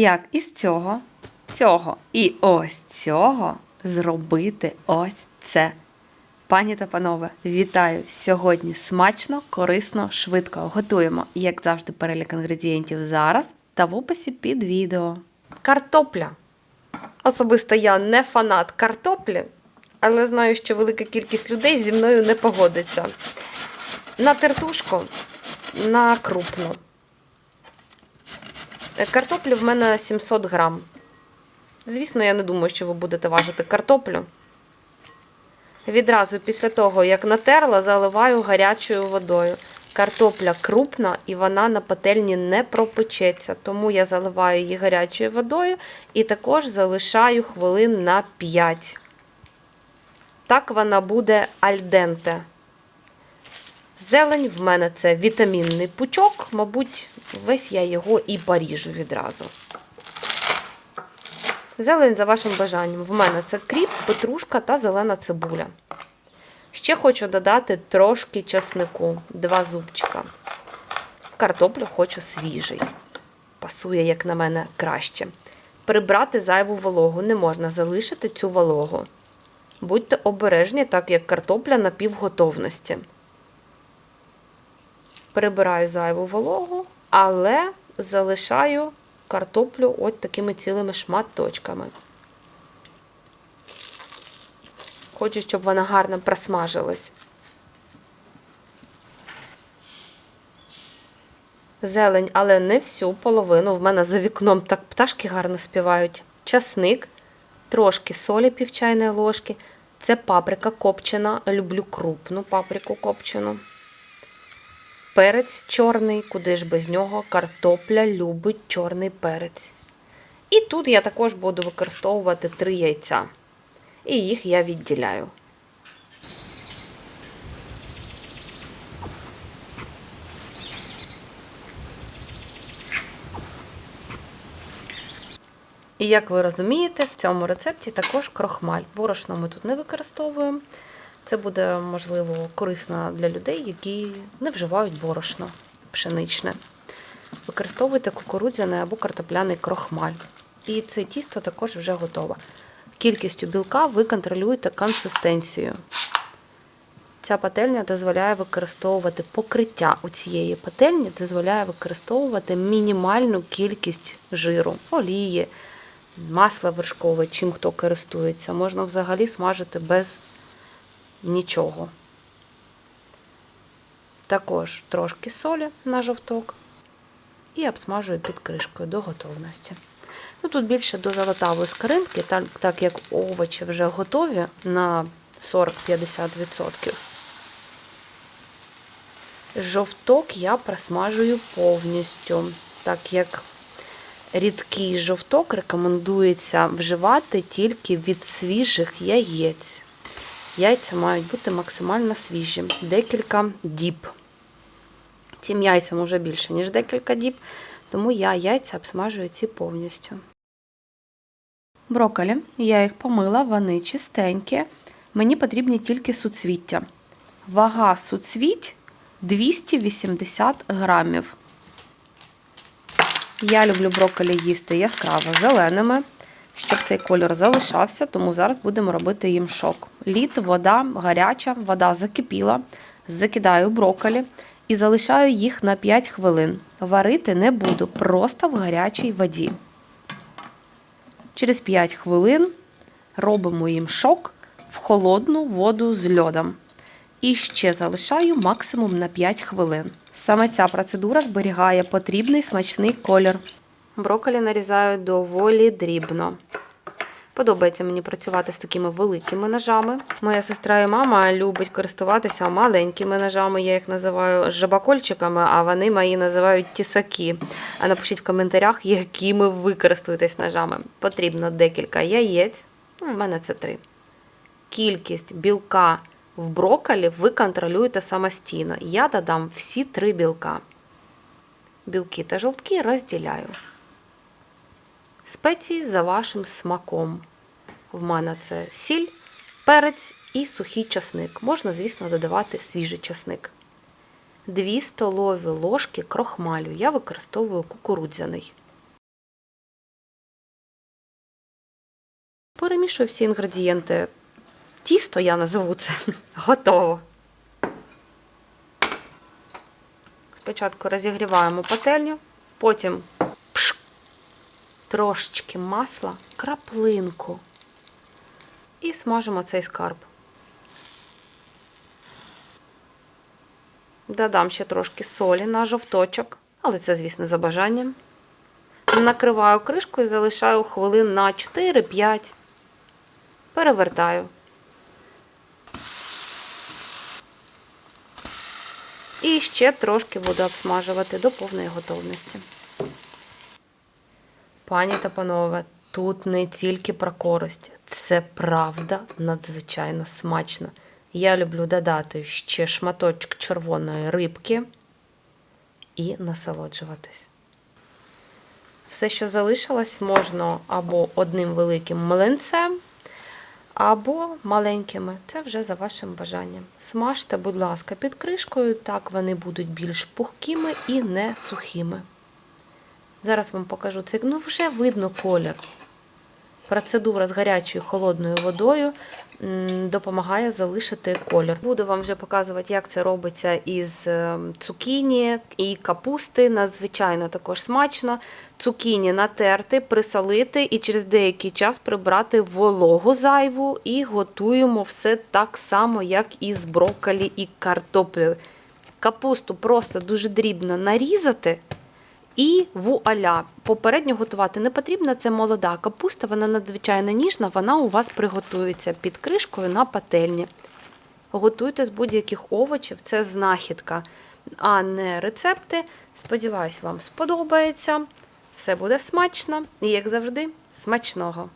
як із цього, цього і ось цього зробити ось це. Пані та панове, вітаю! Сьогодні смачно, корисно, швидко готуємо, як завжди, перелік інгредієнтів зараз та в описі під відео. Картопля. Особисто я не фанат картоплі, але знаю, що велика кількість людей зі мною не погодиться. На тертушку, на крупну. Картоплі в мене 700 грам. Звісно, я не думаю, що ви будете важити картоплю. Відразу після того, як натерла, заливаю гарячою водою. Картопля крупна і вона на пательні не пропечеться, тому я заливаю її гарячою водою і також залишаю хвилин на 5. Так вона буде альденте. Зелень в мене це вітамінний пучок, мабуть, весь я його і поріжу відразу. Зелень за вашим бажанням. В мене це кріп, петрушка та зелена цибуля. Ще хочу додати трошки часнику, два зубчика. Картоплю хочу свіжий. Пасує, як на мене, краще. Прибрати зайву вологу не можна залишити цю вологу. Будьте обережні, так як картопля на півготовності. Прибираю зайву вологу, але залишаю картоплю от такими цілими шматочками. Хочу, щоб вона гарно просмажилась. Зелень, але не всю половину. В мене за вікном так пташки гарно співають. Часник, трошки солі пів чайної ложки. Це паприка копчена. Люблю крупну паприку копчену. Перець чорний, куди ж без нього, картопля любить чорний перець. І тут я також буду використовувати три яйця. І їх я відділяю. І як ви розумієте, в цьому рецепті також крохмаль. Борошно ми тут не використовуємо. Це буде, можливо, корисно для людей, які не вживають борошно пшеничне. Використовуйте кукурудзяний або картопляний крохмаль. І це тісто також вже готове. Кількістю білка ви контролюєте консистенцію. Ця пательня дозволяє використовувати покриття у цієї пательні, дозволяє використовувати мінімальну кількість жиру, олії, масла вершкове, чим хто користується. Можна взагалі смажити без нічого. Також трошки солі на жовток і обсмажую під кришкою до готовності. Ну, Тут більше до золотавої скаринки, так, так як овочі вже готові на 40-50%. Жовток я просмажую повністю, так як рідкий жовток рекомендується вживати тільки від свіжих яєць. Яйця мають бути максимально свіжі. Декілька діб. Цим яйцям вже більше, ніж декілька діб, тому я яйця обсмажую ці повністю. Брокколі, я їх помила, вони чистенькі. Мені потрібні тільки суцвіття. Вага суцвіть 280 грамів. Я люблю брокколі їсти яскраво зеленими, щоб цей кольор залишався, тому зараз будемо робити їм шок. Лід, вода гаряча, вода закипіла, закидаю брокколі і залишаю їх на 5 хвилин. Варити не буду, просто в гарячій воді. Через 5 хвилин робимо їм шок в холодну воду з льодом. І ще залишаю максимум на 5 хвилин. Саме ця процедура зберігає потрібний смачний колір. Брокколі нарізаю доволі дрібно. Подобається мені працювати з такими великими ножами. Моя сестра і мама любить користуватися маленькими ножами. Я їх називаю жабакольчиками, а вони мої називають тісаки. А напишіть в коментарях, якими ви користуєтесь ножами. Потрібно декілька яєць. У мене це три. Кількість білка в брокколі ви контролюєте самостійно. Я додам всі три білка. Білки та жовтки розділяю. Спеції за вашим смаком. В мене це сіль, перець і сухий часник. Можна, звісно, додавати свіжий часник. 2 столові ложки крохмалю. Я використовую кукурудзяний. перемішую всі інгредієнти. Тісто я назову це. Готово. Спочатку розігріваємо пательню, потім трошечки масла, краплинку. І смажимо цей скарб. Додам ще трошки солі на жовточок, але це, звісно, за бажанням. Накриваю кришкою і залишаю хвилин на 4-5. Перевертаю. І ще трошки буду обсмажувати до повної готовності. Пані та панове, тут не тільки про користь, це правда надзвичайно смачно. Я люблю додати ще шматочок червоної рибки і насолоджуватись. Все, що залишилось, можна або одним великим млинцем, або маленькими. Це вже за вашим бажанням. Смажте, будь ласка, під кришкою, так вони будуть більш пухкими і не сухими. Зараз вам покажу це. Ну, вже видно колір. Процедура з гарячою холодною водою допомагає залишити колір. Буду вам вже показувати, як це робиться із е, цукіні і капусти. Надзвичайно також смачно. Цукіні натерти, присолити і через деякий час прибрати вологу зайву і готуємо все так само, як і з брокколі і картоплею. Капусту просто дуже дрібно нарізати. І вуаля. Попередньо готувати не потрібно, це молода капуста, вона надзвичайно ніжна, вона у вас приготується під кришкою на пательні. Готуйте з будь-яких овочів, це знахідка, а не рецепти. Сподіваюсь, вам сподобається. Все буде смачно і, як завжди, смачного!